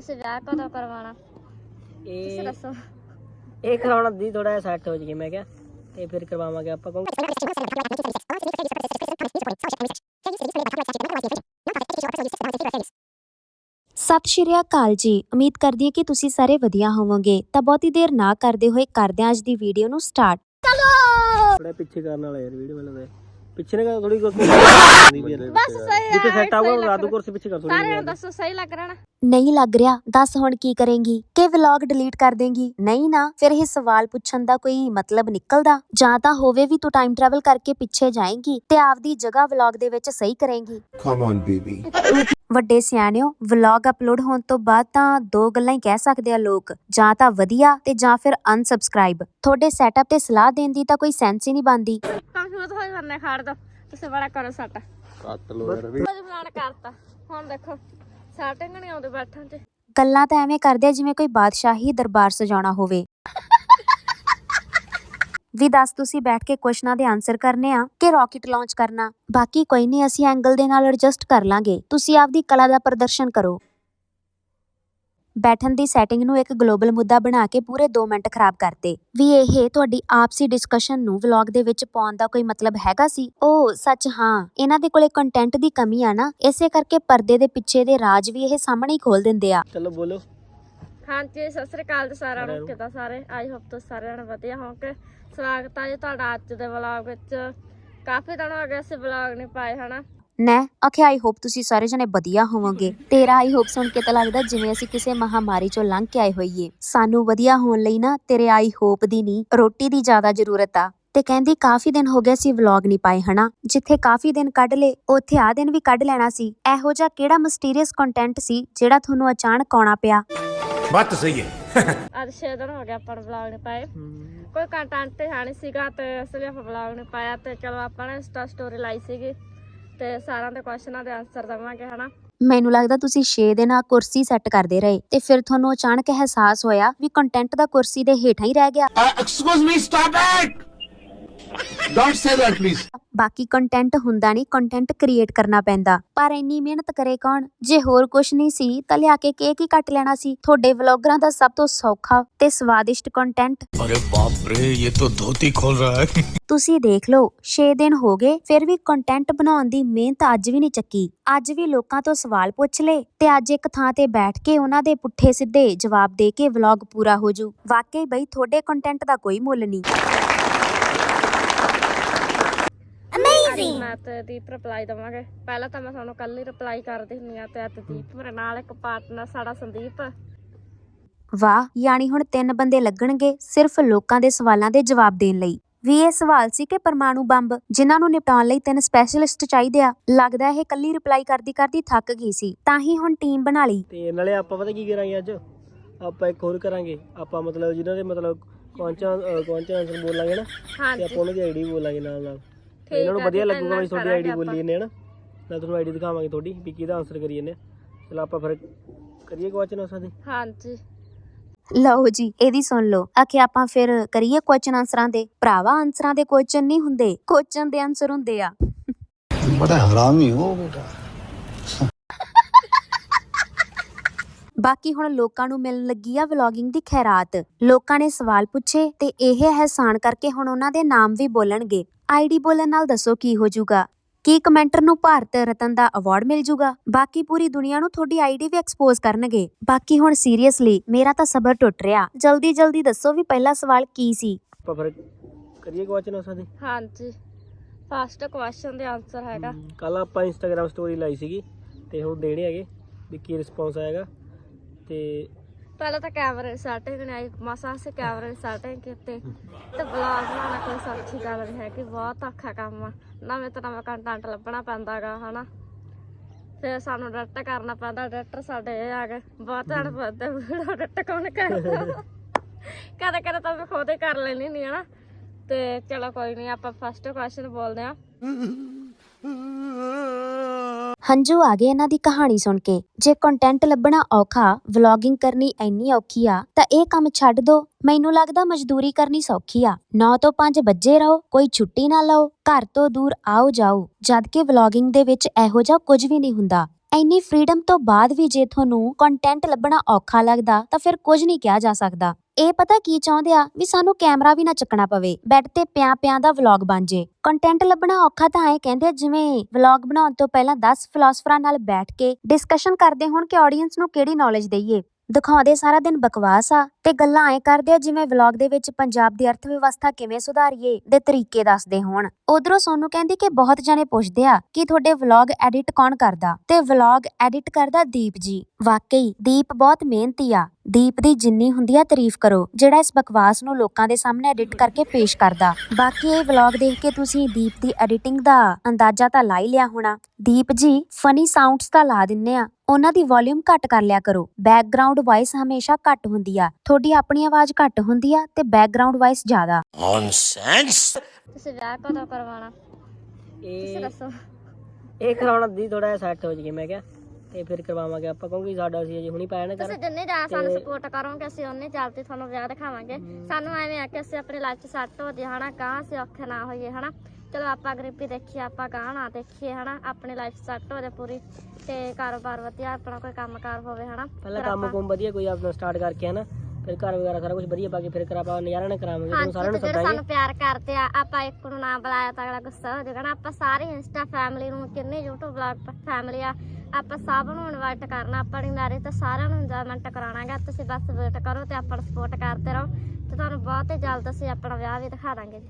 ਤੁਸੀਂ ਵਿਆਹ ਕਦੋਂ ਕਰਵਾਉਣਾ? ਤੁਸੀਂ ਇਹ ਦੱਸੋ। ਇਹ ਕਰਾਉਣਾ ਦੀ ਥੋੜਾ ਜਿਹਾ ਸੈੱਟ ਹੋ ਜਗੇ ਮੈਂ ਕਿਹਾ। ਤੇ ਫਿਰ ਕਰਵਾਵਾਂਗੇ ਆਪਾਂ ਕਹੂੰ ਸਤਿ ਸ਼੍ਰੀ ਅਕਾਲ ਜੀ। ਉਮੀਦ ਕਰਦੀ ਹਾਂ ਕਿ ਤੁਸੀਂ ਸਾਰੇ ਵਧੀਆ ਹੋਵੋਗੇ। ਤਾਂ ਬਹੁਤੀ ਦੇਰ ਨਾ ਕਰਦੇ ਹੋਏ ਕਰਦੇ ਹਾਂ ਅੱਜ ਦੀ ਵੀਡੀਓ ਨੂੰ ਸਟਾਰਟ ਥੋੜਾ ਪਿੱਛੇ ਕਰਨ ਵਾਲਾ ਯਾਰ ਵੀਡੀਓ ਮੈਨੂੰ ਪਿੱਛੇ ਨੇ ਥੋੜੀ ਕੁਰਸੀ ਬਸ ਸਹੀ ਜਿੱਥੇ ਆ, ਸੈੱਟ ਸਹੀ ਆਊਗਾ ਲੱਗ ਰਾਦੂ ਕੁਰਸੀ ਪਿੱਛੇ ਕਰ ਥੋੜੀ ਸਾਰਿਆਂ ਨੂੰ ਦੱਸੋ ਸਹੀ ਲੱਗ ਰਿਹਾ ਨਾ? ਨਹੀਂ ਲੱਗ ਰਿਹਾ ਦੱਸ ਹੁਣ ਕੀ ਕਰੇਂਗੀ? ਕਿ ਵਲੌਗ ਡਿਲੀਟ ਕਰ ਦੇਂਗੀ? ਨਹੀਂ ਨਾ ਫਿਰ ਇਹ ਸਵਾਲ ਪੁੱਛਣ ਦਾ ਕੋਈ ਮਤਲਬ ਨਿਕਲਦਾ? ਜਾਂ ਤਾਂ ਹੋਵੇ ਵੀ ਤੂੰ ਟਾਈਮ ਟਰੈਵਲ ਕਰਕੇ ਪਿੱਛੇ ਜਾਏਂਗੀ ਤੇ ਆਪਦੀ ਜਗ੍ਹਾ ਵਲੌਗ ਦੇ ਵਿੱਚ ਸਹੀ ਕਰੇਂਗੀ। Come on, baby. ਵੱਡੇ ਸਿਆਣਿਓ ਵਲੌਗ ਅਪਲੋਡ ਹੋਣ ਤੋਂ ਬਾਅਦ ਤਾਂ ਦੋ ਗੱਲਾਂ ਹੀ ਕਹਿ ਸਕਦੇ ਆ ਲੋਕ। ਜਾਂ ਤਾਂ ਵਧੀਆ ਤੇ ਜਾਂ ਫਿਰ ਅਨਸਬਸਕ੍ਰਾਈਬ ਤੁਹਾਡੇ ਸੈਟਅਪ ਤੇ ਸਲਾਹ ਦੇਣ ਦੀ ਤਾਂ ਕੋਈ ਸੈਂਸ ਹੀ ਨਹੀਂ ਬਣਦੀ। ਕੰਫਿਊਜ਼ ਹੋਈ ਬੰਨੇ ਖੜ ਦੋ। ਤੁਸੀਂ ਬੜਾ ਕਰੋ ਸੱਟ। ਕੱਟ ਲੋ ਯਾਰ ਵੀ। ਕੁਝ ਬਣਾਣ ਕਰਤਾ। ਹੁਣ ਦੇਖੋ ਸੈਟਿੰਗ ਨਹੀਂ ਆਉਂਦੀ ਬੈਠਣ 'ਚ। ਗੱਲਾਂ ਤਾਂ ਐਵੇਂ ਕਰਦੇ ਆ ਜਿਵੇਂ ਕੋਈ ਬਾਦਸ਼ਾਹੀ ਦਰਬਾਰ ਸਜਾਉਣਾ ਹੋਵੇ। ਵੀ ਦੱਸ ਤੁਸੀਂ ਬੈਠ ਕੇ ਕੁਐਸਚਨਾਂ ਦੇ ਆਨਸਰ ਕਰਨੇ ਆ ਕਿ ਰਾਕਟ ਲਾਂਚ ਕਰਨਾ। ਬਾਕੀ ਕੋਈ ਨਹੀਂ ਅਸੀਂ ਐਂਗਲ ਦੇ ਨਾਲ ਐਡਜਸਟ ਕਰ ਲਾਂਗੇ। ਤੁਸੀਂ ਆਪਦੀ ਕਲਾ ਦਾ ਪ੍ਰਦਰਸ਼ਨ ਕਰੋ। ਬੈਠਣ ਦੀ ਸੈਟਿੰਗ ਨੂੰ ਇੱਕ ਗਲੋਬਲ ਮੁੱਦਾ ਬਣਾ ਕੇ ਪੂਰੇ 2 ਮਿੰਟ ਖਰਾਬ ਕਰਤੇ। ਵੀ ਇਹ ਤੁਹਾਡੀ ਆਪਸੀ ਡਿਸਕਸ਼ਨ ਨੂੰ ਵਲੌਗ ਦੇ ਵਿੱਚ ਪਾਉਣ ਦਾ ਕੋਈ ਮਤਲਬ ਹੈਗਾ ਸੀ? ਉਹ ਸੱਚ ਹਾਂ। ਇਹਨਾਂ ਦੇ ਕੋਲੇ ਕੰਟੈਂਟ ਦੀ ਕਮੀ ਆ ਨਾ ਇਸੇ ਕਰਕੇ ਪਰਦੇ ਦੇ ਪਿੱਛੇ ਦੇ ਰਾਜ ਵੀ ਇਹ ਸਾਹਮਣੇ ਹੀ ਖੋਲ ਦਿੰਦੇ ਆ। ਚਲੋ ਬੋਲੋ। ਹਾਂਜੀ ਸਤਿ ਸ੍ਰੀ ਅਕਾਲ ਜੀ ਸਾਰਿਆਂ ਨੂੰ। ਕਿਦਾਂ ਸਾਰੇ? ਆਈ ਹੋਪ ਤੁਸੀਂ ਸਾਰਿਆਂ ਨੂੰ ਵਧੀਆ ਹੋਵੋਗੇ। ਸਵਾਗਤ ਹੈ ਜੀ ਤੁਹਾਡਾ ਅੱਜ ਦੇ ਵਲੌਗ ਵਿੱਚ। ਕਾਫੀ ਦਿਨ ਹੋ ਗਏ ਅਸੀਂ ਵਲੌਗ ਨਹੀਂ ਪਾਏ ਹਨਾ? ਨੈ ਆਖਿਆ ਆਈ ਹੋਪ ਤੁਸੀਂ ਸਾਰੇ ਜਣੇ ਵਧੀਆ ਹੋਵੋਗੇ। ਤੇਰਾ ਆਈ ਹੋਪ ਸੁਣ ਕੇ ਤਾਂ ਲੱਗਦਾ ਜਿਵੇਂ ਅਸੀਂ ਕਿਸੇ ਮਹਾਮਾਰੀ ਚੋਂ ਲੰਘ ਕੇ ਆਏ ਹੋਈਏ। ਸਾਨੂੰ ਵਧੀਆ ਹੋਣ ਲਈ ਨਾ ਤੇਰੇ ਆਈ ਹੋਪ ਦੀ ਨਹੀਂ ਰੋਟੀ ਦੀ ਜ਼ਿਆਦਾ ਜ਼ਰੂਰਤ ਆ। ਤੇ ਕਹਿੰਦੀ ਕਾਫੀ ਦਿਨ ਹੋ ਗਏ ਸੀ ਵਲੌਗ ਨਹੀਂ ਪਾਏ ਹਨਾ? ਜਿੱਥੇ ਕਾਫੀ ਦਿਨ ਕੱਢ ਲੇ ਉੱਥੇ ਆ ਦਿਨ ਵੀ ਕੱਢ ਲੈਣਾ ਸੀ। ਇਹੋ ਜਿਹਾ ਕਿਹੜਾ ਮਿਸਟੀਰੀਅਸ ਕੰਟੈਂਟ ਸੀ ਜਿਹੜਾ ਤੁਹਾਨੂੰ ਅਚਾਨਕ ਆਉਣਾ ਪਿਆ? ਬਾਤ ਸਹੀ ਹੈ। ਅੱਜ 6 ਦਿਨ ਹੋ ਗਏ ਆਪਾਂ ਨੂੰ ਵਲੌਗ ਨਹੀਂ ਪਾਏ। ਕੋਈ ਕੰਟੈਂਟ ਤੇ ਹੈ ਨਹੀਂ ਸੀਗਾ ਤੇ ਇਸ ਲਈ ਆਪਾਂ ਵਲੌਗ ਨਹੀਂ ਪਾਇਆ ਤੇ ਚਲੋ ਆਪਾਂ ਨੇ ਇੰਸਟਾ ਸਟੋਰੀ ਲਾਈ ਸੀਗੀ। ਤੇ ਸਾਰਿਆਂ ਦੇ ਕੁਐਸਚਨਾਂ ਦੇ ਆਨਸਰ ਦੇਵਾਂਗੇ ਹਨਾ? ਮੈਨੂੰ ਲੱਗਦਾ ਤੁਸੀਂ 6 ਦਿਨ ਆ ਕੁਰਸੀ ਸੈੱਟ ਕਰਦੇ ਰਹੇ ਤੇ ਫਿਰ ਤੁਹਾਨੂੰ ਅਚਾਨਕ ਅਹਿਸਾਸ ਹੋਇਆ ਵੀ ਕੰਟੈਂਟ ਦਾ ਕੁਰਸੀ ਦੇ ਹੇਠਾਂ ਹੀ ਰਹਿ ਗਿਆ। Excuse me stop it don't say that please ਬਾਕੀ ਕੰਟੈਂਟ ਹੁੰਦਾ ਨਹੀਂ ਕੰਟੈਂਟ ਕ੍ਰੀਏਟ ਕਰਨਾ ਪੈਂਦਾ। ਪਰ ਇੰਨੀ ਮਿਹਨਤ ਕਰੇ ਕੌਣ? ਜੇ ਹੋਰ ਕੁਝ ਨਹੀਂ ਸੀ ਤਾਂ ਲਿਆ ਕੇ ਕੇਕ ਹੀ ਕੱਟ ਲੈਣਾ ਸੀ। ਤੁਹਾਡੇ ਵਲੌਗਰਾਂ ਦਾ ਸਭ ਤੋਂ ਸੌਖਾ ਤੇ ਸਵਾਦਿਸ਼ਟ ਕੰਟੈਂਟ ਅਰੇ ਬਾਪ ਰੇ ਇਹ ਤਾਂ ਧੋਤੀ ਖੋਲ ਰਹਾ ਹੈ। ਤੁਸੀਂ ਦੇਖ ਲਓ 6 ਦਿਨ ਹੋ ਗਏ ਫਿਰ ਵੀ ਕੰਟੈਂਟ ਬਣਾਉਣ ਦੀ ਮਿਹਨਤ ਅੱਜ ਵੀ ਨਹੀਂ ਚੱਕੀ। ਅੱਜ ਵੀ ਲੋਕਾਂ ਤੋਂ ਸਵਾਲ ਪੁੱਛ ਲੇ ਤੇ ਅੱਜ ਇੱਕ ਥਾਂ ਤੇ ਬੈਠ ਕੇ ਉਹਨਾਂ ਦੇ ਪੁੱਠੇ ਸਿੱਧੇ ਜਵਾਬ ਦੇ ਕੇ ਵਲੌਗ ਪੂਰਾ ਹੋ ਜੂ। ਵਾਕਈ ਬਈ ਤੁਹਾਡੇ ਕੰਟੈਂਟ ਦਾ ਕੋਈ ਮੁੱਲ ਨਹੀਂ। ਅਮੇਜ਼ਿੰਗ ਮੈਂ ਤੇ ਦੀਪ ਰਿਪਲਾਈ ਦਵਾਂਗੇ। ਪਹਿਲਾਂ ਤਾਂ ਮੈਂ ਤੁਹਾਨੂੰ ਕੱਲ ਹੀ ਰਿਪਲਾਈ ਕਰਦੀ ਹੁੰਦੀ ਆ ਤੇ ਅੱਜ ਦੀਪ ਮੇਰੇ ਨਾਲ ਇੱਕ ਪਾਰਟਨਰ ਸਾਡਾ ਸੰਦੀਪ। ਵਾਹ ਯਾਨੀ ਹੁਣ ਤਿੰਨ ਬੰਦੇ ਲੱਗਣਗੇ ਸਿਰਫ ਲੋਕਾਂ ਦੇ ਸਵਾਲਾਂ ਦੇ ਜਵਾਬ ਦੇਣ ਲਈ। ਵੀ ਇਹ ਸਵਾਲ ਸੀ ਕਿ ਪਰਮਾਣੂ ਬੰਬ ਜਿਨ੍ਹਾਂ ਨੂੰ ਨਿਪਟਾਉਣ ਲਈ ਤਿੰਨ ਸਪੈਸ਼ਲਿਸਟ ਚਾਹੀਦੇ ਆ ਲੱਗਦਾ ਇਹ ਕੱਲੀ ਰਿਪਲਾਈ ਕਰਦੀ ਕਰਦੀ ਥੱਕ ਗਈ ਸੀ। ਤਾਂ ਹੀ ਹੁਣ ਟੀਮ ਬਣਾ ਲਈ। ਤੇ ਨਾਲੇ ਆਪਾਂ ਪਤਾ ਕੀ ਕਰਾਂਗੇ ਅੱਜ? ਆਪਾਂ ਇੱਕ ਹੋਰ ਕਰਾਂਗੇ। ਆਪਾਂ ਮਤਲਬ ਜਿਨ੍ਹਾਂ ਦੇ ਮਤਲਬ ਕੌਂਚਾ ਕੌਂਚਾ ਆਨਸਰ ਬੋਲਾਂਗੇ ਨਾ ਤੇ ਹਾਂਜੀ। ਆਪਾਂ ਉਹਨਾਂ ਦੀ ਆਈਡੀ ਬੋਲਾਂਗੇ ਨਾਲ ਨਾਲ ਤੇ ਇਹਨਾਂ ਨੂੰ ਵਧੀਆ ਲੱਗੂਗਾ ਵੀ ਇੰਨਾ ਤੁਹਾਡੀ ਆਈਡੀ ਬੋਲੀ ਜਾਂਦੇ ਹਨ। ਨਾਲ ਤੁਹਾਨੂੰ ਆਈਡੀ ਦਿਖਾਵਾਂਗੇ ਤੁਹਾਡੀ ਵੀ ਕਿਹਦਾ ਆਨਸਰ ਕਰੀ ਜਾਂਦੇ ਆ। ਚਲੋ ਆਪਾਂ ਫਿਰ ਕਰੀਏ ਕੁਐਸਚਨ ਉਸ ਦੇ ਹਾਂਜੀ। ਲਓ ਜੀ ਇਹਦੀ ਸੁਣ ਲਓ। ਆਖੇ ਆਪਾਂ ਫਿਰ ਕਰੀਏ ਕੁਐਸਚਨ ਆਨਸਰਾਂ ਦੇ। ਭਰਾਵਾ ਆਨਸਰਾਂ ਦੇ ਕੁਐਸਚਨ ਨਹੀਂ ਹੁੰਦੇ ਕੁਐਸਚਨ ਦੇ ਆਨਸਰ ਹੁੰਦੇ ਆ। ਬੜਾ ਹਰਾਮੀ ਹੋ ਬੇਟਾ। ਬਾਕੀ ਹੁਣ ਲੋਕਾਂ ਨੂੰ ਮਿਲਣ ਲੱਗੀ ਆ ਵਲੌਗਿੰਗ ਦੀ ਖੈਰਾਤ। ਲੋਕਾਂ ਨੇ ਸਵਾਲ ਪੁੱਛੇ ਤੇ ਇਹ ਅਹਿਸਾਨ ਕਰਕੇ ਹੁਣ ਉਹਨਾਂ ਦੇ ਨਾਮ ਵੀ ਬੋਲਣਗੇ। ਆਈਡੀ ਬੋਲਣ ਨਾਲ ਦੱਸੋ ਕੀ ਹੋ ਜਾਊਗਾ। ਕੀ ਕਮੈਂਟਰ ਨੂੰ ਭਾਰਤ ਰਤਨ ਦਾ ਅਵਾਰਡ ਮਿਲ ਜਾਊਗਾ? ਬਾਕੀ ਪੂਰੀ ਦੁਨੀਆ ਨੂੰ ਤੁਹਾਡੀ ਆਈਡੀ ਵੀ ਐਕਸਪੋਜ਼ ਕਰਨਗੇ। ਬਾਕੀ ਹੁਣ ਸੀਰੀਅਸਲੀ ਮੇਰਾ ਤਾਂ ਸਬਰ ਟੁੱਟ ਰਿਹਾ। ਜਲਦੀ ਜਲਦੀ ਦੱਸੋ ਵੀ ਪਹਿਲਾ ਸਵਾਲ ਕੀ ਸੀ? ਆਪਾਂ ਫਿਰ ਕਰੀਏ ਕੁਐਸਚਨ ਉਸ ਦੇ ਹਾਂਜੀ। ਫਸਟ ਕੁਐਸਚਨ ਦੇ ਆਨਸਰ ਹੈਗਾ। ਕੱਲ ਆਪਾਂ ਇੰਸਟਾਗ੍ਰam ਸਟੋਰੀ ਲਾਈ ਸੀਗੀ ਤੇ ਹੁਣ ਦੇਣੇ ਹੈਗੇ ਵੀ ਕੀ ਰਿਸਪੌਂਸ ਆਏਗਾ। ਤੇ ਪਹਿਲਾਂ ਤਾਂ ਕੈਮਰੇ ਸੈਟਿੰਗ ਨਹੀਂ ਆਈ ਸੇ ਕੈਮਰੇ ਸੈਟਿੰਗ ਕੀਤੇ। ਤੇ ਵਲੌਗ ਬਣਾਉਣਾ ਕੋਈ ਸੌਖੀ ਗੱਲ ਨਹੀਂ ਹੈ ਕਿ ਬਹੁਤ ਔਖਾ ਕੰਮ ਆ। ਨਵੇਂ ਤੋਂ ਨਵਾਂ ਕੰਟੈਂਟ ਲੱਭਣਾ ਪੈਂਦਾਗਾ, ਹਨਾ? ਫਿਰ ਸਾਨੂੰ ਐਡਿਟ ਕਰਨਾ ਪੈਂਦਾ ਐਡਿਟਰ ਸਾਡੇ ਇਹ ਆ ਗਏ, ਬਹੁਤ ਜਣ ਪੁੱਛਦੇ, ਵੀਡੀਓ ਐਡਿਟ ਕੌਣ ਕਰਦਾ? ਕਦੇ ਕਦੇ ਤਾਂ ਮੈਂ ਖੁਦ ਹੀ ਕਰ ਲੈਣੀ ਨਹੀਂ ਹਨਾ ਤੇ ਚਲੋ ਕੋਈ ਨਹੀਂ, ਆਪਾਂ ਫਸਟ ਕੁਐਸਚਨ ਬੋਲਦੇ ਆ ਹੰਝੂ ਆ ਗਏ ਇਹਨਾਂ ਦੀ ਕਹਾਣੀ ਸੁਣ ਕੇ। ਜੇ ਕੰਟੈਂਟ ਲੱਭਣਾ ਔਖਾ ਵਲੌਗਿੰਗ ਕਰਨੀ ਇੰਨੀ ਔਖੀ ਆ, ਤਾਂ ਇਹ ਕੰਮ ਛੱਡ ਦੋ। ਮੈਨੂੰ ਲੱਗਦਾ ਮਜ਼ਦੂਰੀ ਕਰਨੀ ਸੌਖੀ ਆ। 9 ਤੋਂ 5 ਵੱਜੇ ਰਹੋ, ਕੋਈ ਛੁੱਟੀ ਨਾ ਲਓ। ਘਰ ਤੋਂ ਦੂਰ ਆਓ ਜਾਓ ਜਦ ਕਿ ਵਲੌਗਿੰਗ ਦੇ ਵਿੱਚ ਇਹੋ ਜਿਹਾ ਕੁਝ ਵੀ ਨਹੀਂ ਹੁੰਦਾ। ਇੰਨੀ ਫ੍ਰੀडम ਤੋਂ ਬਾਅਦ ਵੀ ਜੇ ਤੁਹਾਨੂੰ ਕੰਟੈਂਟ ਲੱਭਣਾ ਔਖਾ ਲੱਗਦਾ, ਤਾਂ ਫਿਰ ਕੁਝ ਨਹੀਂ ਕਿਹਾ ਜਾ ਸਕਦਾ। ਇਹ ਪਤਾ ਕੀ ਚਾਹੁੰਦੇ ਆ? ਵੀ ਸਾਨੂੰ ਕੈਮਰਾ ਵੀ ਨਾ ਚੱਕਣਾ ਪਵੇ। ਬੈੱਡ ਤੇ ਪਿਆ ਪਿਆ ਦਾ ਵਲੌਗ ਬਣ ਜੇ। ਕੰਟੈਂਟ ਲੱਭਣਾ ਔਖਾ ਤਾਂ ਐ ਕਹਿੰਦੇ ਜਿਵੇਂ ਵਲੌਗ ਬਣਾਉਣ ਤੋਂ ਪਹਿਲਾਂ 10 ਫਿਲਾਸਫਰਾਂ ਨਾਲ ਬੈਠ ਕੇ ਡਿਸਕਸ਼ਨ ਕਰਦੇ ਹੋਣ ਕਿ ਆਡੀਅנס ਨੂੰ ਕਿਹੜੀ ਨੌਲੇਜ ਦੇਈਏ। ਦਿਖਾਉਂਦੇ ਸਾਰਾ ਦਿਨ ਬਕਵਾਸ ਆ ਤੇ ਗੱਲਾਂ ਐ ਕਰਦੇ ਆ ਜਿਵੇਂ ਵਲੌਗ ਦੇ ਵਿੱਚ ਪੰਜਾਬ ਦੀ ਅਰਥ ਵਿਵਸਥਾ ਕਿਵੇਂ ਸੁਧਾਰੀਏ ਦੇ ਤਰੀਕੇ ਦੱਸਦੇ ਹੋਣ। ਉਧਰੋਂ ਸੋਨੂੰ ਕਹਿੰਦੀ ਕਿ ਬਹੁਤ ਜਣੇ ਪੁੱਛਦੇ ਆ ਕਿ ਤੁਹਾਡੇ ਵਲੌਗ ਐਡਿਟ ਕੌਣ ਕਰਦਾ? ਤੇ ਵਲੌਗ ਐਡਿਟ ਕਰਦਾ ਦੀਪ ਜੀ। ਵਾਕਈ ਦੀਪ ਬਹੁਤ ਮਿਹਨਤੀ ਆ। ਦੀਪ ਦੀ ਜਿੰਨੀ ਹੁੰਦੀ ਆ ਤਾਰੀਫ ਕਰੋ ਜਿਹੜਾ ਇਸ ਬਕਵਾਸ ਨੂੰ ਲੋਕਾਂ ਦੇ ਸਾਹਮਣੇ ਐਡਿਟ ਕਰਕੇ ਪੇਸ਼ ਕਰਦਾ। ਬਾਕੀ ਇਹ ਵਲੌਗ ਦੇਖ ਕੇ ਤੁਸੀਂ ਦੀਪ ਦੀ ਐਡੀਟਿੰਗ ਦਾ ਅੰਦਾਜ਼ਾ ਤਾਂ ਲਾ ਹੀ ਲਿਆ ਹੋਣਾ। ਦੀਪ ਜੀ ਫਨੀ ਸਾਊਂਡਸ ਤਾਂ ਲਾ ਦਿੰਨੇ ਆ। ਉਹਨਾਂ ਦੀ ਵੋਲਿਊਮ ਘੱਟ ਕਰ ਲਿਆ ਕਰੋ। ਬੈਕਗ੍ਰਾਉਂਡ ਵਾਇਸ ਹਮੇਸ਼ਾ ਘੱਟ ਹੁੰਦੀ ਆ। ਤੁਹਾਡੀ ਆਪਣੀ ਆਵਾਜ਼ ਘੱਟ ਹੁੰਦੀ ਆ ਤੇ ਬੈਕਗ੍ਰਾਉਂਡ ਵਾਇਸ ਜ਼ਿਆਦਾ। ਤੁਸੀਂ ਵਿਆਹ ਕਦੋਂ ਕਰਵਾਉਣਾ? ਤੁਸੀਂ ਇਹ ਦੱਸੋ। ਇਹ ਕਰਾਉਣਾ ਦੀ ਥੋੜਾ ਜਿਹਾ ਸੈੱਟ ਹੋ ਜਾਈਏ ਮੈਂ ਕਿਹਾ। ਤੇ ਫਿਰ ਕਰਵਾਵਾਂਗੇ ਆਪਾਂ ਕਿਉਂਕਿ ਸਾਡਾ ਅਸੀਂ ਅਜੇ ਹੁਣੀ ਪਾਇਆ ਨਾ ਕਰ ਤੁਸੀਂ ਜਿੰਨੇ ਜ਼ਿਆਦਾ ਸਾਨੂੰ ਸਪੋਰਟ ਕਰੋਗੇ ਅਸੀਂ ਉਹਨੇ ਜਲਦੀ ਤੁਹਾਨੂੰ ਵਿਆਹ ਦਿਖਾਵਾਂਗੇ। ਸਾਨੂੰ ਐਵੇਂ ਆ ਕਿ ਅਸੀਂ ਆਪਣੀ ਲਾਈਫ 'ਚ ਸੈੱਟ ਹੋ ਜਾਈਏ ਹਨਾ ਗਾਂ ਅਸੀਂ ਔਖੇ ਨਾ ਹੋਈਏ ਹਨਾ। ਚਲੋ ਆਪਾਂ ਗਰੀਬੀ ਦੇਖੀਏ ਆਪਾਂ ਗਾਂ ਨਾ ਦੇਖੀਏ ਹਨਾ। ਆਪਣੀ ਲਾਈਫ ਸੈੱਟ ਹੋ ਜਾਏ ਪੂਰੀ ਤੇ ਕਾਰੋਬਾਰ ਵਧੀਆ ਆਪਣਾ ਕੋਈ ਕੰਮਕਾਰ ਹੋਵੇ ਹਨਾ। ਪਹਿਲਾਂ ਕੰਮ ਕੁਮ ਵਧੀਆ ਕੋਈ ਆਪਣਾ ਸਟਾਰਟ ਕਰਕੇ ਹਨਾ। ਫਿਰ ਘਰ ਵਗੈਰਾ ਸਾਰਾ ਕੁਝ ਵਧੀਆ ਪਾ ਕੇ ਫਿਰ ਕਰ ਆਪਾਂ ਨਜ਼ਾਰਾ ਨਾਲ ਕਰਾਵਾਂਗੇ ਤੁਹਾਨੂੰ ਸਾਰਿਆਂ ਨੂੰ ਸੱਦਾਂਗੇ। ਸਾਨੂੰ ਪਿਆਰ ਕਰਦੇ ਆ ਆਪਾਂ ਇੱਕ ਨੂੰ ਨਾ ਬੁਲਾਇਆ ਤਾਂ ਅਗਲਾ ਗੁੱਸਾ ਹੋ ਜਾਏਗਾ ਨਾ ਆਪਾਂ ਸਾਰੇ ਇੰਸਟਾ ਫੈਮਿਲੀ ਨੂੰ ਕਿੰਨੇ YouTube ਵਲੌਗ ਫੈਮਿਲੀ ਆ ਆਪਾਂ ਸਭ ਨੂੰ ਇਨਵਾਈਟ ਕਰਨਾ ਆਪਣੀ ਮੈਰਿਜ ਤੇ ਸਾਰਿਆਂ ਨੂੰ ਇੰਜੋਇਮੈਂਟ ਕਰਾਉਣਾਗਾ, ਤੁਸੀਂ ਬਸ ਵੇਟ ਕਰੋ ਤੇ ਆਪਾਂ ਸਪੋਰਟ ਕਰਦੇ ਰਹੋ ਤੇ ਤੁਹਾਨੂੰ ਬਹੁਤ ਹੀ ਜਲਦ ਅਸੀਂ ਆਪਣਾ ਵਿਆਹ ਵੀ ਦਿਖਾ ਦਾਂਗੇ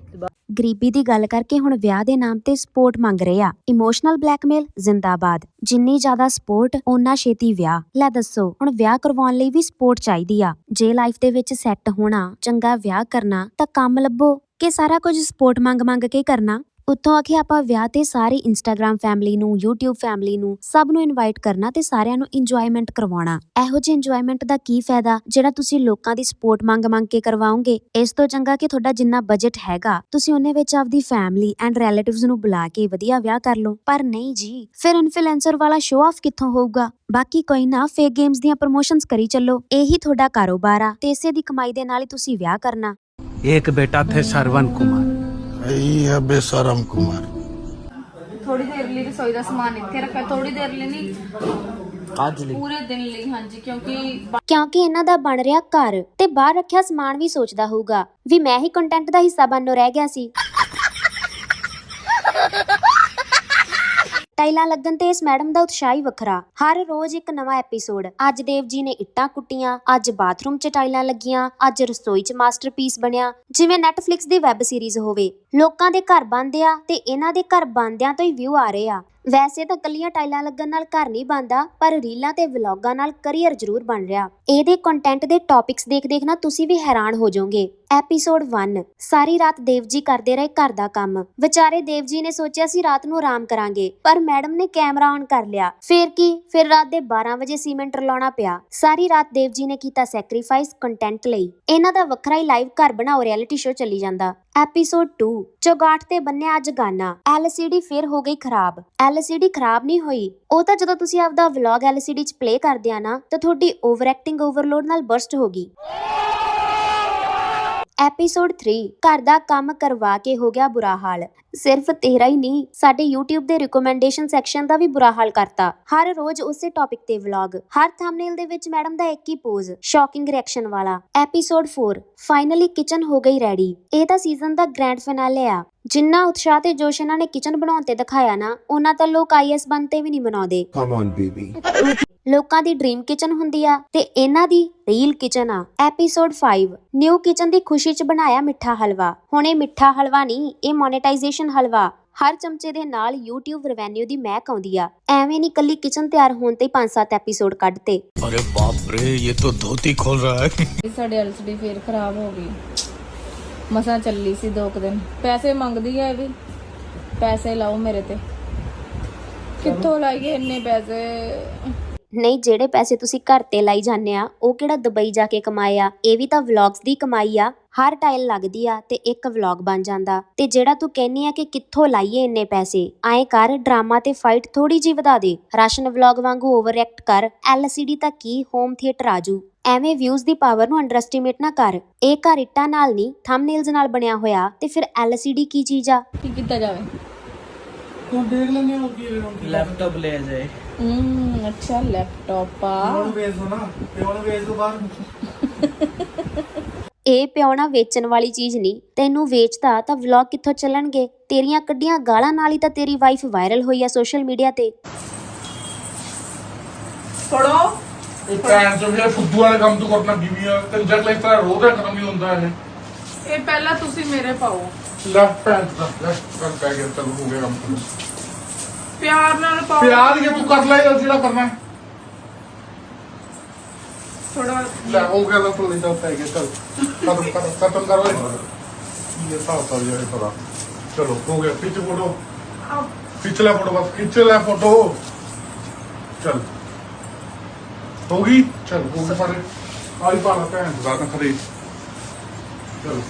ਗਰੀਬੀ ਦੀ ਗੱਲ ਕਰਕੇ ਹੁਣ ਵਿਆਹ ਦੇ ਨਾਮ ਤੇ ਸਪੋਰਟ ਮੰਗ ਰਹੇ ਆ। ਇਮੋਸ਼ਨਲ ਬਲੈਕਮੇਲ ਜ਼ਿੰਦਾਬਾਦ। ਜਿੰਨੀ ਜ਼ਿਆਦਾ ਸਪੋਰਟ ਓਨਾ ਛੇਤੀ ਵਿਆਹ। ਲੈ ਦੱਸੋ, ਹੁਣ ਵਿਆਹ ਕਰਵਾਉਣ ਲਈ ਵੀ ਸਪੋਰਟ ਚਾਹੀਦੀ ਆ। ਜੇ ਲਾਈਫ ਦੇ ਵਿੱਚ ਸੈੱਟ ਹੋਣਾ, ਚੰਗਾ ਵਿਆਹ ਕਰਨਾ, ਤਾਂ ਕੰਮ ਲੱਭੋ। ਕਿ ਸਾਰਾ ਕੁਝ ਸਪੋਰਟ ਮੰਗ ਮੰਗ ਕੇ ਕਰਨਾ? ਉੱਤੋਂ ਆਖੇ ਆਪਾਂ ਵਿਆਹ ਤੇ ਸਾਰੇ ਇੰਸਟਾਗ੍ਰam ਫੈਮਿਲੀ ਨੂੰ, YouTube ਫੈਮਿਲੀ ਨੂੰ ਸਭ ਨੂੰ ਇਨਵਾਈਟ ਕਰਨਾ ਤੇ ਸਾਰਿਆਂ ਨੂੰ ਇੰਜੋਇਮੈਂਟ ਕਰਵਾਉਣਾ। ਇਹੋ ਜਿਹੇ ਇੰਜੋਇਮੈਂਟ ਦਾ ਕੀ ਫਾਇਦਾ ਜਿਹੜਾ ਤੁਸੀਂ ਲੋਕਾਂ ਦੀ ਸਪੋਰਟ ਮੰਗ ਮੰਗ ਕੇ ਕਰਵਾਓਗੇ? ਇਸ ਤੋਂ ਚੰਗਾ ਕਿ ਤੁਹਾਡਾ ਜਿੰਨਾ ਬਜਟ ਹੈਗਾ, ਤੁਸੀਂ ਉਹਨੇ ਵਿੱਚ ਆਪਦੀ ਫੈਮਿਲੀ ਐਂਡ ਰਿਲੇਟਿਵਸ ਨੂੰ ਬੁਲਾ ਕੇ ਵਧੀਆ ਵਿਆਹ ਕਰ ਲਓ। ਪਰ ਨਹੀਂ ਜੀ, ਫਿਰ ਇਨਫਲੂਐਂਸਰ ਵਾਲਾ ਸ਼ੋਅ ਆਫ ਕਿੱਥੋਂ ਹੋਊਗਾ? ਬਾਕੀ ਕੋਈ ਨਾ ਫੇਕ ਗੇਮਸ ਦੀਆਂ ਪ੍ਰੋਮੋਸ਼ਨਸ ਕਰੀ ਚੱਲੋ। ਇਹੀ ਤੁਹਾਡਾ ਕਾਰੋਬਾਰ ਆ ਤੇ ਇਸੇ ਦੀ ਕਮਾਈ ਦੇ ਨਾਲ ਹੀ ਤੁਸੀਂ ਵਿਆਹ ਕਰਨਾ। ਇੱਕ ਬੇਟਾ ਥੇ ਸਰਵਨ ਕੁਮਾਰ। ਮੈਂ ਹਾਂ ਬੇਸਰਮ ਕੁਮਾਰ। ਥੋੜੀ ਦੇਰ ਲਈ ਰਸੋਈ ਦਾ ਸਮਾਨ ਇੱਥੇ ਰੱਖਿਆ ਥੋੜੀ ਦੇਰ ਲਈ ਨਹੀਂ। ਅੱਜ ਲਈ। ਪੂਰੇ ਦਿਨ ਲਈ ਹਾਂਜੀ ਕਿਉਂਕਿ ਕਿਉਂਕਿ ਇਹਨਾਂ ਦਾ ਬਣ ਰਿਹਾ ਘਰ ਤੇ ਬਾਹਰ ਰੱਖਿਆ ਸਮਾਨ ਵੀ ਸੋਚਦਾ ਹੋਊਗਾ। ਵੀ ਮੈਂ ਹੀ ਕੰਟੈਂਟ ਦਾ ਹਿੱਸਾ ਬਣਨੋਂ ਰਹਿ ਗਿਆ ਸੀ। ਟਾਈਲਾਂ ਲੱਗਣ ਤੇ ਇਸ ਮੈਡਮ ਦਾ ਉਤਸ਼ਾਹ ਹੀ ਵੱਖਰਾ। ਹਰ ਰੋਜ਼ ਇੱਕ ਨਵਾਂ ਐਪੀਸੋਡ। ਅੱਜ ਦੇਵ ਜੀ ਨੇ ਇੱਟਾਂ ਕੁੱਟੀਆਂ, ਅੱਜ ਬਾਥਰੂਮ 'ਚ ਟਾਈਲਾਂ ਲੱਗੀਆਂ, ਅੱਜ ਰਸੋਈ 'ਚ ਮਾਸਟਰਪੀਸ ਬਣਿਆ। ਜਿਵੇਂ ਨੈਟਫਲਿਕਸ ਦੀ ਵੈਬ ਸੀਰੀਜ਼ ਹੋਵੇ। ਲੋਕਾਂ ਦੇ ਘਰ ਬਣਦੇ ਆ ਤੇ ਇਹਨਾਂ ਦੇ ਘਰ ਬਣਦਿਆਂ ਤੋਂ ਹੀ ਵਿਊ ਆ ਰਹੇ ਆ। ਵੈਸੇ ਤਾਂ ਕੱਲੀਆਂ ਟਾਈਲਾਂ ਲੱਗਣ ਨਾਲ ਘਰ ਨਹੀਂ ਬਣਦਾ, ਪਰ ਰੀਲਾਂ ਤੇ ਵਲੌਗਾਂ ਨਾਲ ਕਰੀਅਰ ਜ਼ਰੂਰ ਬਣ ਰਿਹਾ। ਇਹਦੇ ਕੰਟੈਂਟ ਦੇ ਟੌਪਿਕਸ ਦੇਖ ਦੇਖ ਨਾ ਤੁਸੀਂ ਵੀ ਹੈਰਾਨ ਹੋ ਜਾਓਗੇ। ਐਪੀਸੋਡ 1 ਸਾਰੀ ਰਾਤ ਦੇਵ ਜੀ ਕਰਦੇ ਰਹੇ ਘਰ ਦਾ ਕੰਮ। ਵਿਚਾਰੇ ਦੇਵ ਜੀ ਨੇ ਸੋਚਿਆ ਸੀ ਰਾਤ ਨੂੰ ਆਰਾਮ ਕਰਾਂਗੇ, ਪਰ ਮੈਡਮ ਨੇ ਕੈਮਰਾ ਔਨ ਕਰ ਲਿਆ। ਫੇਰ ਕੀ? ਫਿਰ ਰਾਤ ਦੇ 12 ਵਜੇ ਸੀਮੈਂਟ ਰਲਾਉਣਾ ਪਿਆ। ਸਾਰੀ ਰਾਤ ਦੇਵ ਜੀ ਨੇ ਕੀਤਾ ਸੈਕਰੀਫਾਈਸ ਕੰਟੈਂਟ ਲਈ। ਇਹਨਾਂ ਦਾ ਵੱਖਰਾ ਹੀ ਲਾਈਵ ਘਰ ਬਣਾਓ ਰਿਐਲਿਟੀ ਸ਼ੋਅ ਚੱਲੀ ਜਾਂਦਾ। ਐਪੀਸੋਡ 2 ਚੌਗਾਠ ਤੇ ਬੰਨਿਆ ਅੱਜ ਗਾਨਾ। LCD ਫੇਰ ਹੋ ਗਈ ਖਰਾਬ। ਐਲ LCD ਖਰਾਬ ਨਹੀਂ ਹੋਈ, ਉਹ ਤਾਂ ਜਦੋਂ ਤੁਸੀਂ ਆਪਦਾ ਵਲੌਗ LCD 'ਚ ਪਲੇ ਕਰਦੇ ਆ ਨਾ, ਤਾਂ ਤੁਹਾਡੀ ਓਵਰ ਐਕਟਿੰਗ ਓਵਰਲੋਡ ਨਾਲ ਬਰਸਟ ਹੋ ਗਈ। ਐਪੀਸੋਡ 3 ਘਰ ਦਾ ਕੰਮ ਕਰਵਾ ਕੇ ਹੋ ਗਿਆ ਬੁਰਾ ਹਾਲ। ਸਿਰਫ ਤੇਰਾ ਹੀ ਨਹੀਂ, ਸਾਡੇ YouTube ਦੇ ਰეკਮੈਂਡੇਸ਼ਨ ਸੈਕਸ਼ਨ ਦਾ ਵੀ ਬੁਰਾ ਹਾਲ ਕਰਤਾ। ਹਰ ਰੋਜ਼ ਉਸੇ ਟੌਪਿਕ ਤੇ ਵਲੌਗ ਹਰ ਥੰਬਨੇਲ ਦੇ ਵਿੱਚ ਮੈਡਮ ਦਾ ਇੱਕ ਹੀ ਪੋਜ਼ ਸ਼ੌਕਿੰਗ ਰਿਐਕਸ਼ਨ ਵਾਲਾ। ਐਪੀਸੋਡ 4 ਫਾਈਨਲੀ ਕਿਚਨ ਹੋ ਗਈ ਰੈਡੀ ਇਹ ਤਾਂ ਸੀਜ਼ਨ ਦਾ ਗ੍ਰੈਂਡ ਫਿਨਾਲੇ ਆ। ਜਿੰਨਾ ਉਤਸ਼ਾਹ ਤੇ ਜੋਸ਼ ਇਹਨਾਂ ਨੇ ਕਿਚਨ ਬਣਾਉਣ ਤੇ ਦਿਖਾਇਆ ਨਾ ਉਹਨਾਂ ਤਾਂ ਲੋਕ ਆਈਐਸ ਬਣਤੇ ਵੀ ਨਹੀਂ ਬਣਾਉਂਦੇ ਕਮ ਔਨ ਬੇਬੀ ਲੋਕਾਂ ਦੀ ਡ੍ਰੀਮ ਕਿਚਨ ਹੁੰਦੀ ਆ ਤੇ ਇਹਨਾਂ ਦੀ ਰੀਲ ਕਿਚਨ ਆ। ਐਪੀਸੋਡ 5 ਨਿਊ ਕਿਚਨ ਦੀ ਖੁਸ਼ੀ 'ਚ ਬਣਾਇਆ ਮਿੱਠਾ ਹਲਵਾ। ਹੁਣ ਇਹ ਮਿੱਠਾ ਹਲਵਾ ਨਹੀਂ ਇਹ ਮੋਨੇਟਾਈਜੇਸ਼ਨ ਹਲਵਾ। ਹਰ ਚਮਚੇ ਦੇ ਨਾਲ YouTube ਰੈਵਨਿਊ ਦੀ ਮਹਿਕ ਆਉਂਦੀ ਆ। ਐਵੇਂ ਨਹੀਂ ਕੱਲੀ ਕਿਚਨ ਤਿਆਰ ਹੋਣ ਤੇ 5-7 ਐਪੀਸੋਡ ਕੱਢਤੇ। ਅਰੇ ਬਾਪ ਰੇ ਇਹ ਤਾਂ ਧੋਤੀ ਖੋਲ ਰਹਾ ਹੈ। ਸਾਡੇ ਐਲਸੀਡੀ ਫੇਰ ਖਰਾਬ ਹੋ ਗਈ। ਮਸਾਂ ਚੱਲੀ ਸੀ ਦੋ ਕੁ ਦਿਨ। ਪੈਸੇ ਮੰਗਦੀ ਆ ਇਹ ਵੀ। ਪੈਸੇ ਲਾਓ ਮੇਰੇ ਤੇ। ਕਿੱਥੋਂ ਲਾਈਏ ਇੰਨੇ ਪੈਸੇ? ਨਹੀਂ, ਜਿਹੜੇ ਪੈਸੇ ਤੁਸੀਂ ਘਰ ਤੇ ਲਾਈ ਜਾਂਦੇ ਆ, ਉਹ ਕਿਹੜਾ ਦੁਬਈ ਜਾ ਕੇ ਕਮਾਏ ਆ? ਇਹ ਵੀ ਤਾਂ ਵਲੌਗਸ ਦੀ ਕਮਾਈ ਆ। ਹਰ ਟਾਈਲ ਲੱਗਦੀ ਆ ਤੇ ਇੱਕ ਵਲੌਗ ਬਣ ਜਾਂਦਾ। ਤੇ ਜਿਹੜਾ ਤੂੰ ਕਹਿੰਨੀ ਆ ਕਿ ਕਿੱਥੋਂ ਲਾਈਏ ਇੰਨੇ ਪੈਸੇ? ਐਂ ਕਰ, ਡਰਾਮਾ ਤੇ ਫਾਈਟ ਥੋੜੀ ਜੀ ਵਧਾ ਦੇ। ਰਾਸ਼ਨ ਵਲੌਗ ਵਾਂਗੂ ਓਵਰ ਐਕਟ ਕਰ। ਐਲਸੀਡੀ ਤਾਂ ਕੀ? ਹੋਮ ਥੀਏਟਰ ਆਜੂ ਐਵੇਂ ਵਿਊਜ਼ ਦੀ ਪਾਵਰ ਨੂੰ ਅੰਡਰਐਸਟੀਮੇਟ ਨਾ ਕਰ। ਇਹ ਘਰ ਇੱਟਾਂ ਨਾਲ ਨਹੀਂ ਥੰਬਨੇਲਸ ਨਾਲ ਬਣਿਆ ਹੋਇਆ ਤੇ ਫਿਰ ਐਲਸੀਡੀ ਕੀ ਚੀਜ਼ ਆ? ਕੀ ਕੀਤਾ ਜਾਵੇ? ਹੁਣ ਦੇਖ ਲੈਂਦੇ ਹਾਂ ਕੀ ਲੈਪਟਾਪ ਲੈ ਜਾਏ। ਹੂੰ ਅੱਛਾ ਲੈਪਟਾਪ ਆ। ਵੇਚ ਦੋ ਨਾ ਤੇ ਉਹਨੂੰ ਵੇਚ ਦੋ ਬਾਹਰ। ਇਹ ਪਿਉਣਾ ਵੇਚਣ ਵਾਲੀ ਚੀਜ਼ ਨਹੀਂ ਤੈਨੂੰ ਵੇਚਦਾ ਤਾਂ ਵਲੌਗ ਕਿੱਥੋਂ ਚੱਲਣਗੇ? ਤੇਰੀਆਂ ਕੱਢੀਆਂ ਗਾਲਾਂ ਨਾਲ ਹੀ ਤਾਂ ਤੇਰੀ ਵਾਈਫ ਵਾਇਰਲ ਹੋਈ ਆ ਸੋਸ਼ਲ ਮੀਡੀਆ ਤੇ। ਫੜੋ। ਇਹ ਭੈਣ ਚੋ ਮੇਰੇ ਫੁੱਦੂ ਵਾਲੇ ਕੰਮ ਤੋਂ ਕਰਨਾ ਬੀਵੀਆਂ ਤੇ ਜੱਟ ਲਈ ਤਰ੍ਹਾਂ ਰੋਜ਼ ਦਾ ਕੰਮ ਹੀ ਹੁੰਦਾ ਇਹ। ਇਹ ਪਹਿਲਾਂ ਤੁਸੀਂ ਮੇਰੇ ਪਾਓ। ਲੈਫਟ ਪੈਂਟ ਦਾ ਲੈਫਟ ਕਰ ਪੈ ਗਿਆ ਚਲ ਹੋ ਗਿਆ ਕੰਮ ਪਿਆਰ ਨਾਲ ਪਾਓ। ਪਿਆਰ ਹੀ ਹੈ, ਤੂੰ ਕਰ ਲੈ ਜਿਹੜਾ ਕਰਨਾ ਹੈ। ਥੋੜਾ ਲੈ ਹੋ ਗਿਆ ਤਾਂ ਪੁਲਿਸ ਦਾ ਪੈ ਗਿਆ ਚਲ। ਖਤਮ ਕਰ ਖਤਮ ਕਰ ਇਹ ਸਾਹ ਸਾਹ ਜਾਏ ਪਰਾ ਚਲੋ ਹੋ ਗਿਆ ਖਿੱਚ ਫੋਟੋ। ਖਿੱਚ ਲੈ ਫੋਟੋ ਬਸ ਖਿੱਚ ਲੈ ਫੋਟੋ। ਚਲ। ਹੋ ਗਈ? ਚਲ ਹੋ ਗਈ ਫੜੇ ਆਈ ਪਾਲਾ ਭੈਣ। ਦਾ ਨਾ ਖੜੇ ਚਲ।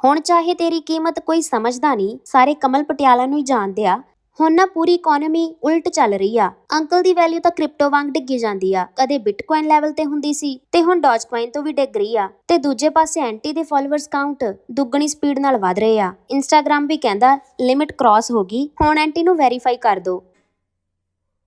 ਹੁਣ ਚਾਹੇ ਤੇਰੀ ਕੀਮਤ ਕੋਈ ਸਮਝਦਾ ਨਹੀਂ ਸਾਰੇ ਕਮਲ ਪਟਿਆਲਾ ਨੂੰ ਹੀ ਜਾਣਦੇ ਆ। ਹੁਣ ਨਾ ਪੂਰੀ ਇਕਨੋਮੀ ਉਲਟ ਚੱਲ ਰਹੀ ਆ। ਅੰਕਲ ਦੀ ਵੈਲਿਊ ਤਾਂ ਕ੍ਰਿਪਟੋ ਵਾਂਗ ਡਿੱਗੀ ਜਾਂਦੀ ਆ। ਕਦੇ ਬਿਟਕੋਇਨ ਲੈਵਲ ਤੇ ਹੁੰਦੀ ਸੀ ਤੇ ਹੁਣ ਡੌਜਕੋਇਨ ਤੋਂ ਵੀ ਡਿੱਗ ਰਹੀ ਆ। ਤੇ ਦੂਜੇ ਪਾਸੇ ਐਂਟੀ ਦੇ ਫਾਲੋਅਰਸ ਕਾਊਂਟ ਦੁੱਗਣੀ ਸਪੀਡ ਨਾਲ ਵਧ ਰਹੇ ਆ। ਇੰਸਟਾਗ੍ਰam ਵੀ ਕਹਿੰਦਾ ਲਿਮਿਟ ਕ੍ਰਾਸ ਹੋ ਗਈ। ਹੁਣ ਐਂਟੀ ਨੂੰ ਵੈਰੀਫਾਈ ਕਰ ਦਿਓ